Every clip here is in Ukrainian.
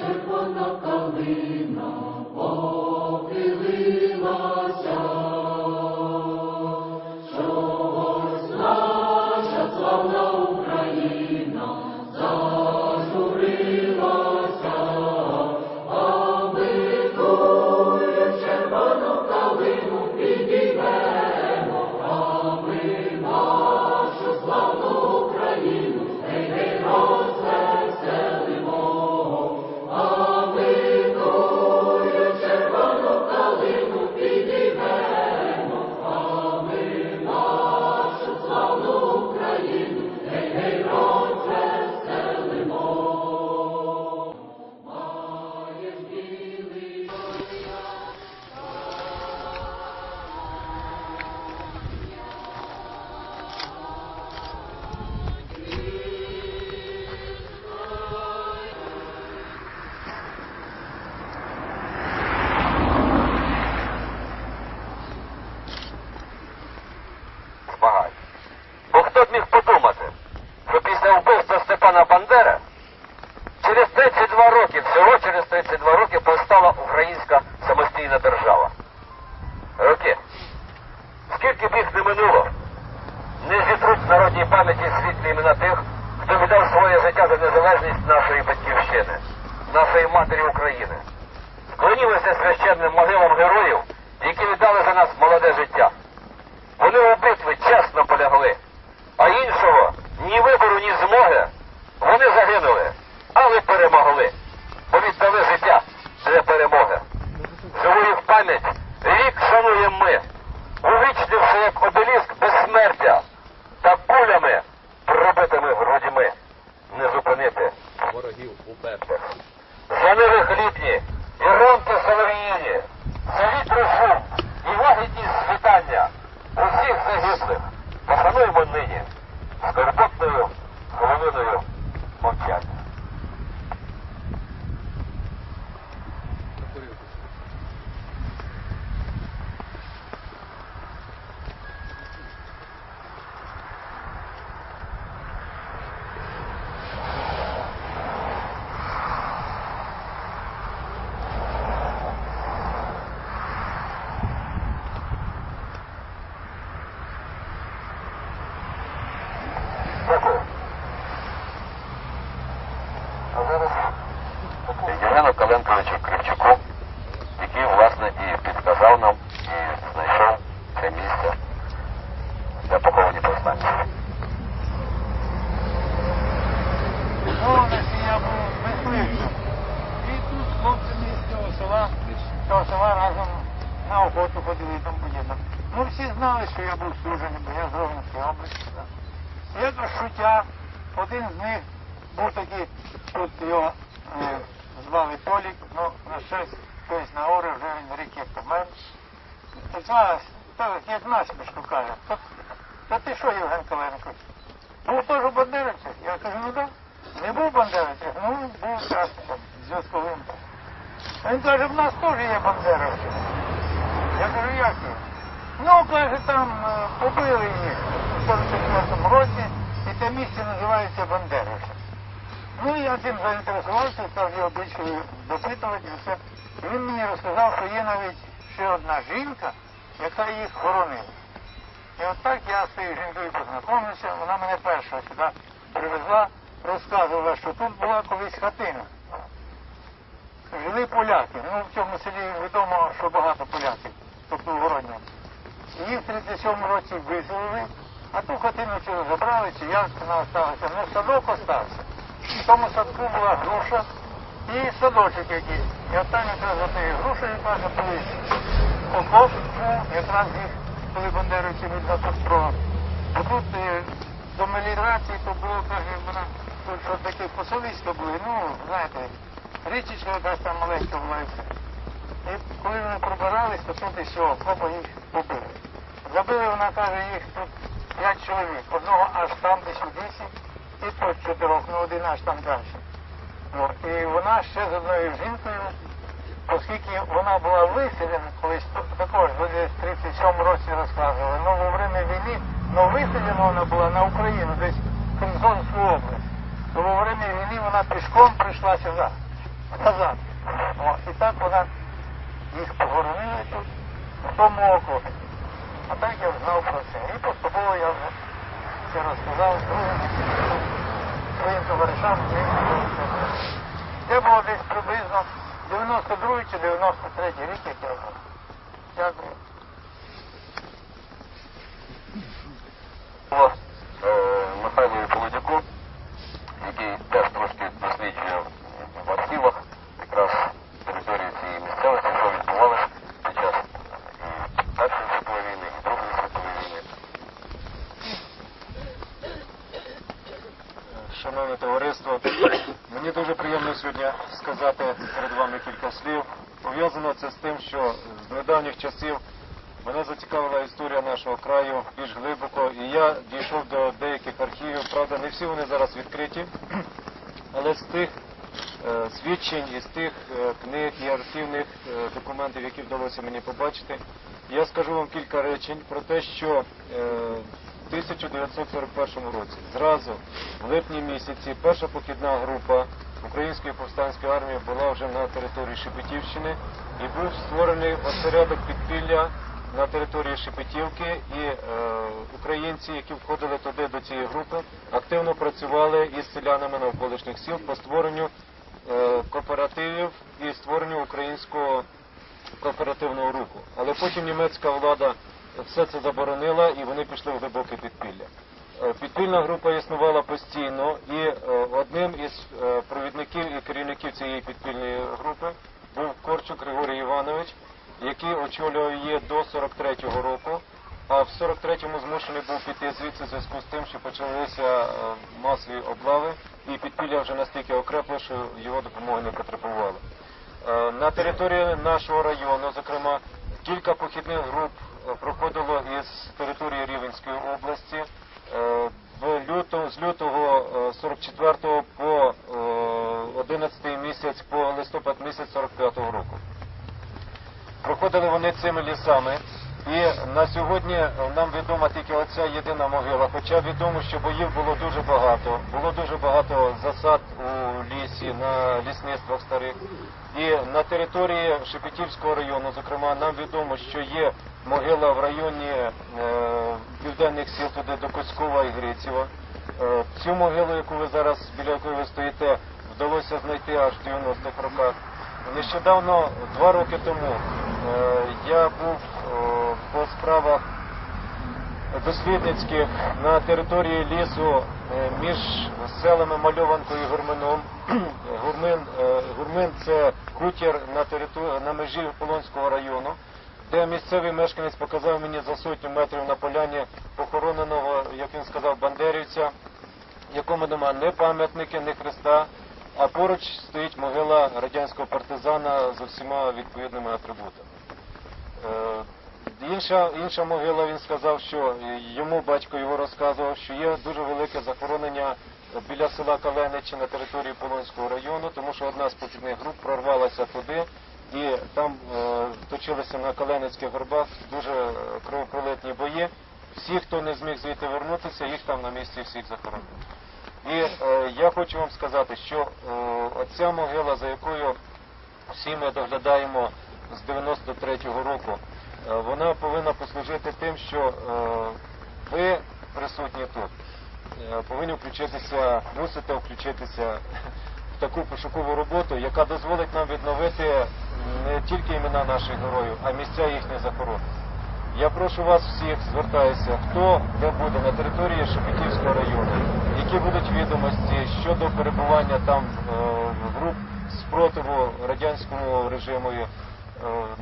червона калина похилилася, Вони у чесно полягли, а іншого ні вибору, ні змоги. Вони загинули, але перемогли, бо віддали життя для перемоги. Живу їх пам'ять, вік шануємо ми, увічнивши як обеліск безсмертя та кулями, пробитими грудьми, не зупинити ворогів упертих. За нових літні і ромки солов'їні, за вітру шум і лагідні світання усіх загиблих пошануємо нині скорботною хвилиною мовчання. Дякую. А зараз Євгену Каленковичу Кривчуку, який, власне, і підказав нам, і знайшов це місце для поховані повстанців. Я був мисливцем. І тут хлопцями з цього села, з того села разом на охоту ходили тому подібне. Ну всі знали, що я був служений, бо я з Ровенської області. Є до шуття, один з них був такий, тут його е, звали Толік, ну на щось хтось на оре, вже він рік як помер. Так, як насмішку каже, та, ти що, Євген Каленко? Був теж у бандеровцях? Я кажу, ну так. Не був бандеровцях, ну був красником, зв'язковим. Він каже, в нас теж є бандеровці. Я кажу, як їх? Ну, каже, там е, побили їх у 44-му році, і те місце називається Бандеровці. Ну, я цим заінтересувався, став його більше допитувати все. Він мені розказав, що є навіть ще одна жінка, яка їх хоронила. І от так я з цією жінкою познайомився, вона мене перша сюди привезла, розказувала, що тут була колись хатина. Жили поляки. Ну, в цьому селі відомо, що багато поляків, тобто в Городньому. Їх в 37 році виселили, а ту хатину чи забрали, чи як вона осталася. Ну, садок остався. В тому садку була груша і садочок якийсь. І от там якраз тією каже, колись окоп, ну, якраз їх, коли бандерівці тут про. А тут е, до меліорації то було, каже, вона, тут що такі посольства були, ну, знаєте, річечка якась там маленька була і. Коли вони пробирались, то тут і все, хлопа їх побили. Забили, вона каже, їх тут п'ять чоловік. Одного аж там десь у лісі, і тут чотирьох, ну один аж там далі. Ну, і вона ще з одною жінкою, оскільки вона була виселена, колись також в 37 році розказували, ну во время війни, ну виселена вона була на Україну, десь в Херсонську область. То во время війни вона пішком прийшла сюди, назад. О, і так вона їх погорнили тут, в тому окопі. А так я знав про це. І поступово я вже це розказав другим своїм товаришам. Це було десь приблизно 92 чи 93 рік, як я був. Дякую. Михайло е, Михайлові Полодяку, який теж трошки досліджує в архівах якраз території цієї місцевості, що відбувалося під час і Першої світової війни, і Другої світової війни. Шановне товариство, мені дуже приємно сьогодні сказати перед вами кілька слів. Пов'язано це з тим, що з недавніх часів мене зацікавила історія нашого краю більш глибоко, і я дійшов до деяких архівів. Правда, не всі вони зараз відкриті, але з тих е, свідчень і з тих е, книг і архівних е, документів, які вдалося мені побачити, я скажу вам кілька речень про те, що в 1941 році зразу в липні місяці перша похідна група Української повстанської армії була вже на території Шепетівщини і був створений осередок підпілля на території Шепетівки і е, українці, які входили туди до цієї групи, активно працювали із селянами навколишніх сіл по створенню е, кооперативів і створенню українського кооперативного руху. Але потім німецька влада все це заборонила і вони пішли в глибоке підпілля. Е, Підпільна група існувала постійно, і е, одним із е, провідників і керівників цієї підпільної групи був Корчук Григорій Іванович, який очолював її до 43-го року. А в 43-му змушений був піти звідси в зв'язку з тим, що почалися е, масові облави, і підпілля вже настільки окрепло, що його допомоги не потребувало. Е, На території нашого району, зокрема, кілька похідних груп е, проходило із території Рівенської області. В лютому, з лютого е, 44 по е, 11 місяць, по листопад місяць 45 року. Проходили вони цими лісами. І на сьогодні нам відома тільки оця єдина могила. Хоча відомо, що боїв було дуже багато. Було дуже багато засад у лісі, на лісництвах старих. І на території Шепетівського району, зокрема, нам відомо, що є могила в районі е, південних сіл туди до Коцькова і Грицєва. Е, цю могилу, яку ви зараз біля якої ви стоїте, вдалося знайти аж в 90-х роках. Нещодавно, два роки тому, я був е, по справах дослідницьких на території лісу е, між селами Мальованкою і Гурмином. Гурмин, е, Гурмин це хутір на, на межі Полонського району, де місцевий мешканець показав мені за сотню метрів на поляні похороненого, як він сказав, бандерівця, якому нема ні пам'ятники, ні хреста, а поруч стоїть могила радянського партизана з усіма відповідними атрибутами. Е, Інша, інша могила, він сказав, що йому батько його розказував, що є дуже велике захоронення біля села Каленичі на території Полонського району, тому що одна з похідних груп прорвалася туди, і там е, точилися на Каленицьких горбах дуже кровопролитні бої. Всі, хто не зміг звідти вернутися, їх там на місці всіх захоронили. І е, я хочу вам сказати, що е, оця могила, за якою всі ми доглядаємо з 93-го року, е, вона повинна послужити тим, що е, ви присутні тут е, повинні включитися, мусите включитися в таку пошукову роботу, яка дозволить нам відновити не тільки імена наших героїв, а місця їхніх захорон. Я прошу вас всіх, звертаюся, хто де буде на території Шепетівського району, які будуть відомості щодо перебування там е, груп спротиву радянському режиму, е,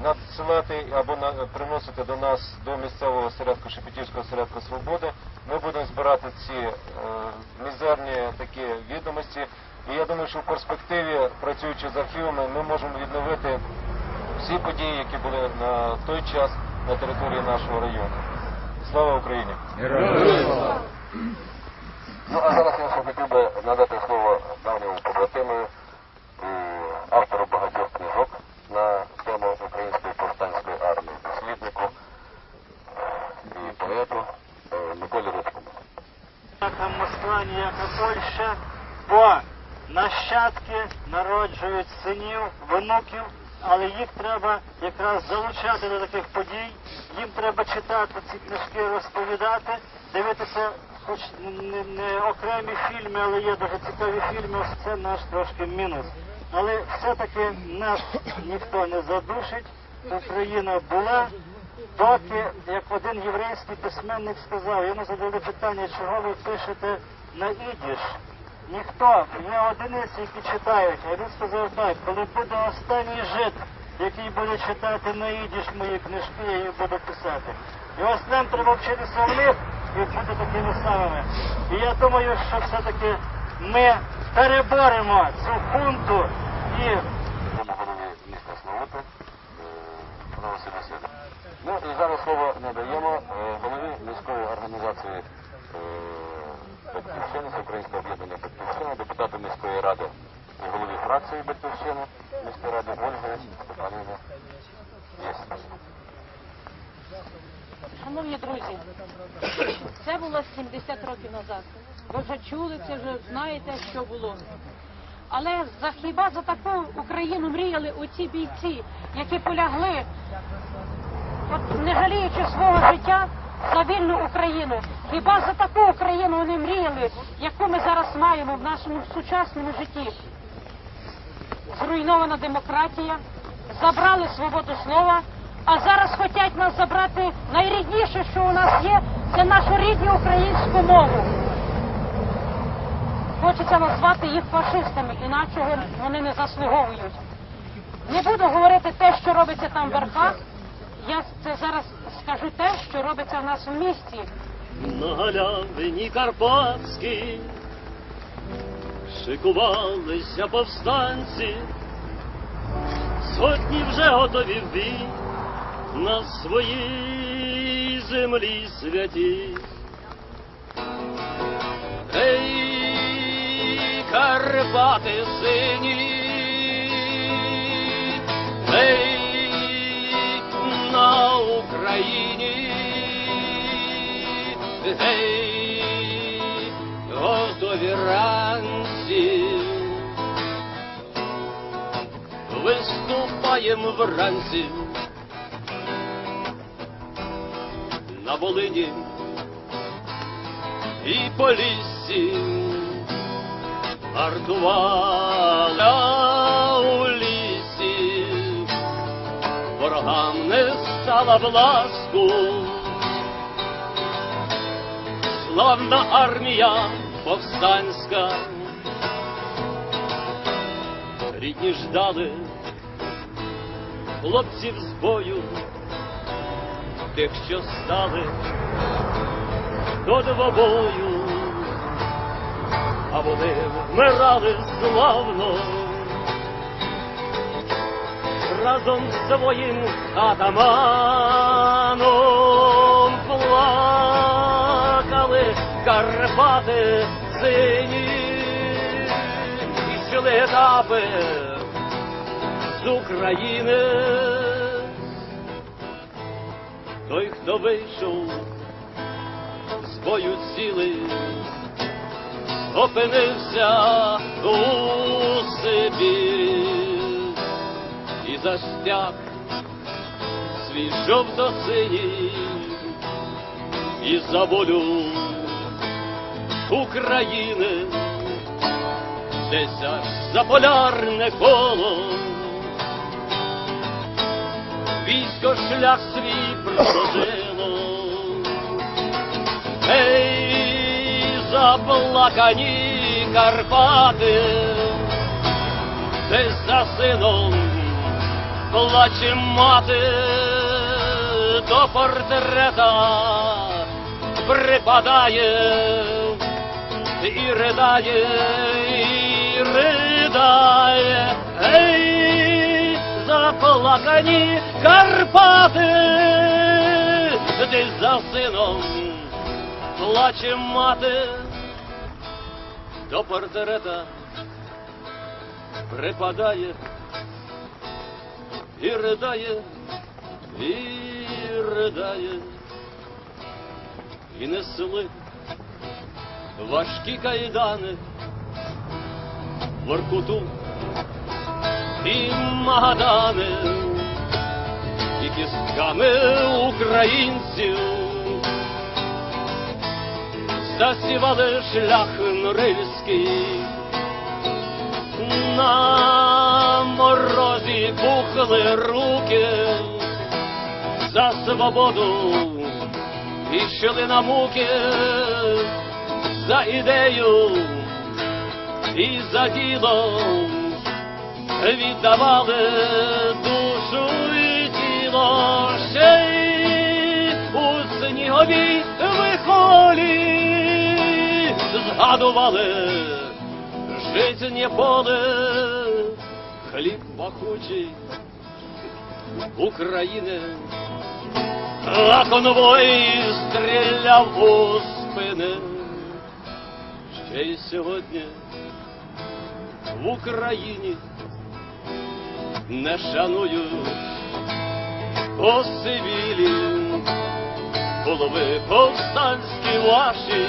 надсилати або приносити до нас до місцевого осередку Шепетівського осередку Свободи. Ми будемо збирати ці е, мізерні такі відомості. І я думаю, що в перспективі, працюючи з архівами, ми можемо відновити всі події, які були на той час на території нашого району. Слава Україні! Ну а зараз я хотів би надати слово давньому побратиму автору багатьох книжок на тему Української повстанської армії, досліднику і поету е, Миколі Рицькому. Ніяка Москва, ніяка Польща, бо нащадки народжують синів, внуків, але їх треба якраз залучати до таких подій. Їм треба читати ці книжки, розповідати, дивитися, хоч не, не окремі фільми, але є дуже цікаві фільми. Це наш трошки мінус. Але все-таки нас ніхто не задушить. Україна була, доки, як один єврейський письменник сказав, йому задали питання, чого ви пишете на ідіш. Ніхто, є одиниці, які читають. А він сказав так, коли буде останній жид, який буде читати на ідіш мої книжки, я їх буду писати. І ось нам треба вчитися в них і бути такими самими. І я думаю, що все-таки ми переборемо цю хунту і голові міста Славути, Павло Василь Ну і зараз слово надаємо е, голові міської організації е, Українське об'єднання міської ради і голові фракції Батьківщини міської ради Ольги Степанівни. Шановні друзі, це було 70 років назад. Ви вже чули це, вже знаєте, що було. Але за хіба за таку Україну мріяли оці бійці, які полягли, от не жаліючи свого життя за вільну Україну. Хіба за таку Україну вони мріяли, яку ми зараз маємо в нашому сучасному житті? Зруйнована демократія, забрали свободу слова, а зараз хочуть нас забрати найрідніше, що у нас є, це нашу рідну українську мову. Хочеться назвати їх фашистами, іначе вони не заслуговують. Не буду говорити те, що робиться там в верхах. Я це зараз скажу те, що робиться в нас в місті. На галявині Карпатській шикувалися повстанці, сотні вже готові в бій на своїй землі святі. Ей, Карпати сині, гей, готові ранці, виступаємо вранці на Волині і по лісі гартувала у лісі, ворогам не стала в ласку. Славна армія повстанська, рідні ждали хлопців з бою, тих, що стали до двобою, а вони вмирали славно. Разом з своїм атаманом Карпати сині і йшли етапи з України. Той, хто вийшов з бою цілий, опинився у Сибірі і застяг свій жовто-синій і за волю України десь аж за полярне коло військо шлях свій прожило. Ей, заплакані Карпати, десь за сином плаче мати, до портрета припадає і ридає, і ридає. Ей, заплакані Карпати, десь за сином плаче мати, до портрета припадає і ридає, і ридає, і несли важкі кайдани Воркуту і Магадани, і кістками українців засівали шлях норильський. На морозі пухли руки за свободу і йшли на муки за ідею і за діло віддавали душу і тіло ще й у сніговій вихолі згадували житнє поле, хліб пахучий України, а конвой стріляв у спини. Ще й сьогодні в Україні не шанують по цивілі голови повстанські ваші,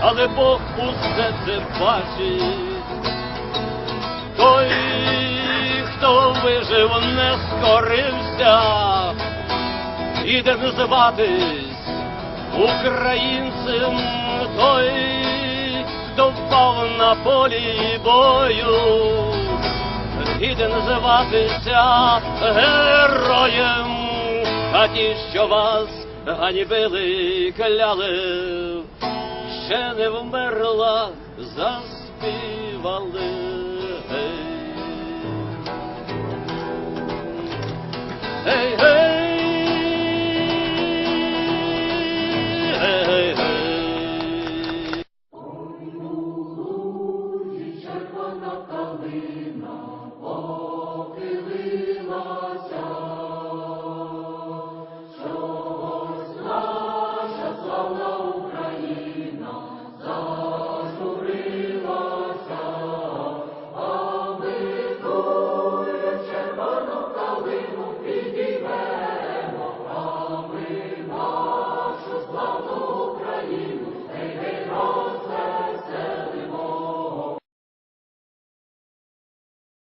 але Бог усе це бачить. Той, хто вижив, не скорився, іде називатись українцем той, хто впав на полі бою, гіден називатися героєм, а ті, що вас ганібили, кляли, ще не вмерла, заспівали. Hey, hey.